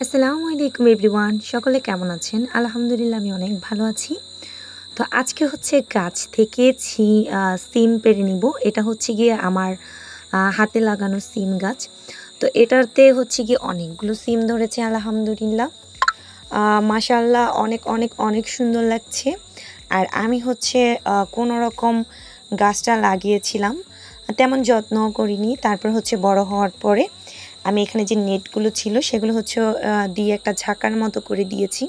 আসসালামু আলাইকুম এভরিওয়ান সকলে কেমন আছেন? আলহামদুলিল্লাহ আমি অনেক ভালো আছি। তো আজকে হচ্ছে গাছ থেকে ছি সিম পেরে নিব। এটা হচ্ছে গিয়ে আমার হাতে লাগানো সিম গাছ। তো এটাতে হচ্ছে গিয়ে অনেকগুলো সিম ধরেছে আলহামদুলিল্লাহ। আহ, মাশাআল্লাহ অনেক অনেক অনেক সুন্দর লাগছে। আর আমি হচ্ছে কোনো রকম গাছটা লাগিয়েছিলাম। তেমন যত্ন করিনি তারপর হচ্ছে বড় হওয়ার পরে আমি এখানে যে নেটগুলো ছিল সেগুলো হচ্ছে দিয়ে একটা ঝাঁকার মতো করে দিয়েছি।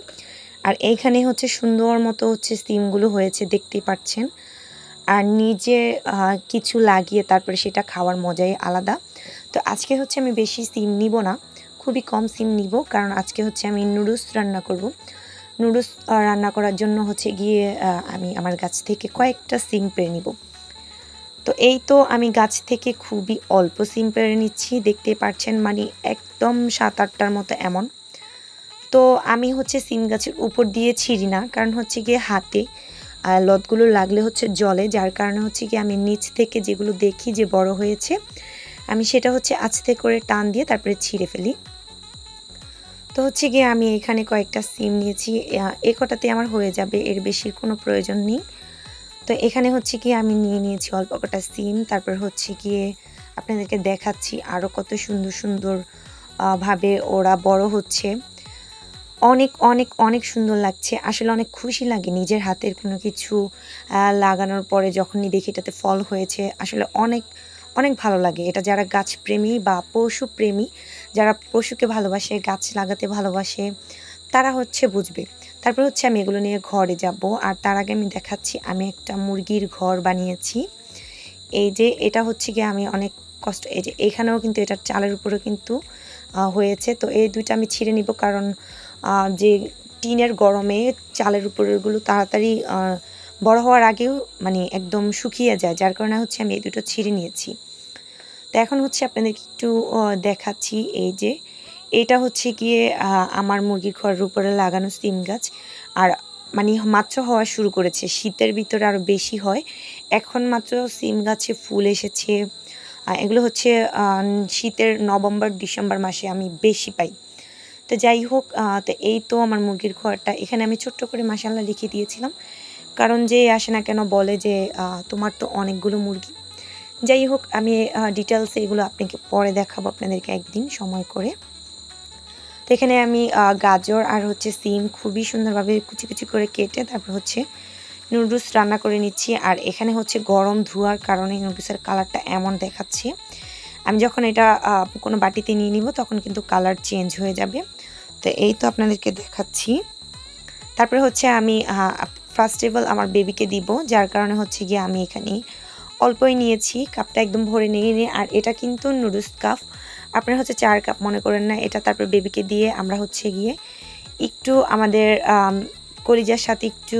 আর এইখানে হচ্ছে সুন্দর মতো হচ্ছে সিমগুলো হয়েছে, দেখতেই পাচ্ছেন। আর নিজে কিছু লাগিয়ে তারপরে সেটা খাওয়ার মজাই আলাদা। তো আজকে হচ্ছে আমি বেশি সিম নিব না, খুবই কম সিম নিব, কারণ আজকে হচ্ছে আমি নুডলস রান্না করব। নুডলস রান্না করার জন্য হচ্ছে গিয়ে আমি আমার গাছ থেকে কয়েকটা সিম পেরে নিব। তো এই তো আমি গাছ থেকে খুবই অল্প সিম পেরে নিচ্ছি দেখতে পাচ্ছেন মানে একদম সাত আটটার মতো এমন। তো আমি হচ্ছে সিম গাছের উপর দিয়ে ছিঁড়ি না, কারণ হচ্ছে গিয়ে হাতে লতগুলো লাগলে হচ্ছে জলে, যার কারণে হচ্ছে কি আমি নিচ থেকে যেগুলো দেখি যে বড় হয়েছে, আমি সেটা হচ্ছে আস্তে করে টান দিয়ে তারপরে ছিঁড়ে ফেলি। তো হচ্ছে গিয়ে আমি এখানে কয়েকটা সিম নিয়েছি এ কটাতে আমার হয়ে যাবে, এর বেশির কোনো প্রয়োজন নেই। তো এখানে হচ্ছে কি আমি নিয়ে নিয়েছি অল্প কটা সিম, তারপর হচ্ছে গিয়ে আপনাদেরকে দেখাচ্ছি আরও কত সুন্দর সুন্দর ভাবে ওরা বড় হচ্ছে। অনেক অনেক অনেক সুন্দর লাগছে। আসলে অনেক খুশি লাগে নিজের হাতের কোনো কিছু লাগানোর পরে যখনই দেখি এটাতে ফল হয়েছে। আসলে অনেক অনেক ভালো লাগে। এটা যারা গাছ প্রেমী বা পশু প্রেমী, যারা পশুকে ভালোবাসে, গাছ লাগাতে ভালোবাসে, তারা হচ্ছে বুঝবে। তারপর হচ্ছে আমি এগুলো নিয়ে ঘরে যাব। আর তার আগে আমি দেখাচ্ছি, আমি একটা মুরগির ঘর বানিয়েছি। এই যে এটা হচ্ছে গিয়ে আমি অনেক কষ্ট, এই যে এখানেও কিন্তু এটা চালের উপরেও কিন্তু হয়েছে। তো এই দুইটা আমি ছিঁড়ে নিব কারণ যে টিনের গরমে চালের উপরেরগুলো তাড়াতাড়ি বড় হওয়ার আগেও মানে একদম শুকিয়ে যায়। যার কারণে হচ্ছে আমি এই দুটো ছিঁড়ে নিয়েছি। তো এখন হচ্ছে আপনাদেরকে একটু দেখাচ্ছি এই যে এটা হচ্ছে গিয়ে আমার মুরগির ঘরের উপরে লাগানো সিম গাছ। আর মানে মাত্র হওয়া শুরু করেছে। শীতের ভিতরে আরও বেশি হয়। এখন মাত্র সিম গাছে ফুল এসেছে। এগুলো হচ্ছে শীতের নভেম্বর, ডিসেম্বর মাসে আমি বেশি পাই। তো যাই হোক তো এই তো আমার মুরগির ঘরটা। এখানে আমি ছোট্ট করে মাসাল্লাহ লিখে দিয়েছিলাম। কারণ যে আসে না কেন বলে যে তোমার তো অনেকগুলো মুরগি। যাই হোক, আমি ডিটেলসে এগুলো আপনাকে পরে দেখাবো আপনাদেরকে একদিন সময় করে। তো এখানে আমি গাজর আর হচ্ছে সিম খুবই সুন্দরভাবে কুচি কুচি করে কেটে তারপর হচ্ছে নুডলস রান্না করে নিচ্ছি। আর এখানে হচ্ছে গরম ধোয়ার কারণে নুডলসের কালারটা এমন দেখাচ্ছে। আমি যখন এটা কোনো বাটিতে নিয়ে নিব তখন কিন্তু কালার চেঞ্জ হয়ে যাবে। তো এই তো আপনাদেরকে দেখাচ্ছি। তারপরে হচ্ছে আমি ফার্স্ট অফ অল আমার বেবিকে দিব, যার কারণে হচ্ছে গিয়ে আমি এখানে অল্পই নিয়েছি। কাপটা একদম ভরে নিয়ে নিয়ে আর এটা কিন্তু নুডলস কাপ। আপনারা হচ্ছে চার কাপ, মনে করেন না, এটা তারপর বেবিকে দিয়ে আমরা হচ্ছে গিয়ে একটু আমাদের কলিজার সাথে একটু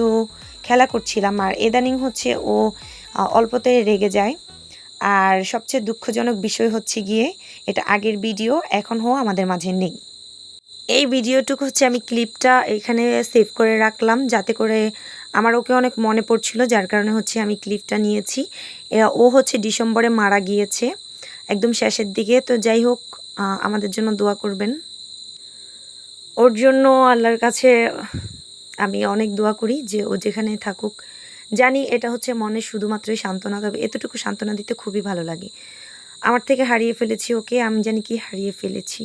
খেলা করছিলাম। আর এদানিং হচ্ছে ও অল্পতে রেগে যায়। আর সবচেয়ে দুঃখজনক বিষয় হচ্ছে গিয়ে এটা আগের ভিডিও, এখনও আমাদের মাঝে নেই। এই ভিডিওটুকু হচ্ছে আমি ক্লিপটা এখানে সেভ করে রাখলাম, যাতে করে আমার ওকে অনেক মনে পড়ছিল, যার কারণে হচ্ছে আমি ক্লিপটা নিয়েছি। ও হচ্ছে ডিসেম্বরে মারা গিয়েছে। একদম শেষের দিকে। তো যাই হোক আমাদের জন্য দোয়া করবেন। ওর জন্য আল্লাহর কাছে আমি অনেক দোয়া করি যে ও যেখানে থাকুক, জানি এটা হচ্ছে মনে শুধুমাত্রই সান্ত্বনা, তবে এতটুকু সান্ত্বনা দিতে খুবই ভালো লাগে। আমার থেকে হারিয়ে ফেলেছি ওকে, আমি জানি কি হারিয়ে ফেলেছি।